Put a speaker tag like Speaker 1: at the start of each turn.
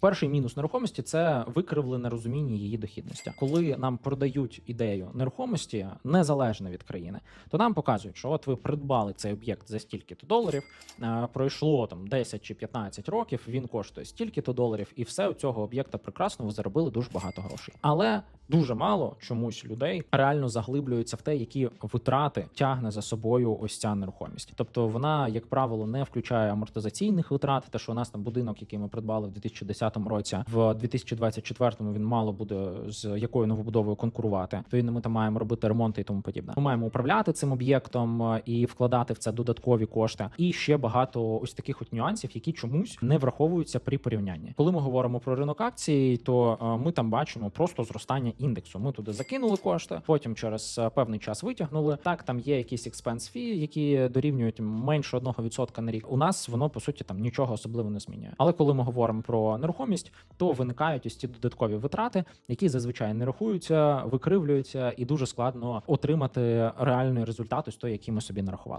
Speaker 1: Перший мінус нерухомості це викривлене розуміння її дохідності. Коли нам продають ідею нерухомості незалежно від країни, то нам показують, що от ви придбали цей об'єкт за стільки-то доларів, пройшло там 10 чи 15 років, він коштує стільки-то доларів, і все у цього об'єкта прекрасно ви заробили дуже багато грошей. Але дуже мало чомусь людей реально заглиблюються в те, які витрати тягне за собою ось ця нерухомість. Тобто вона, як правило, не включає амортизаційних витрат. Те, що у нас там будинок, який ми придбали в 2010 році, в 2024 він мало буде з якою новобудовою конкурувати. Відповідно, ми там маємо робити ремонти і тому подібне. Ми маємо управляти цим об'єктом е, і вкладати в це додаткові кошти. І ще багато ось таких от нюансів, які чомусь не враховуються при порівнянні. Коли ми говоримо про ринок акцій, то е, ми там бачимо просто зростання індексу. Ми туди закинули кошти, потім через е, певний час витягнули. Так, там є якісь експенс фі, які дорівнюють менше 1% на рік. У нас воно по суті там нічого особливо не змінює. Але коли ми говоримо про нерухомість, то виникають ось ці додаткові витрати, які зазвичай не рахуються, викривлюються, і дуже складно отримати реальний результат ось той, який ми собі нарахували.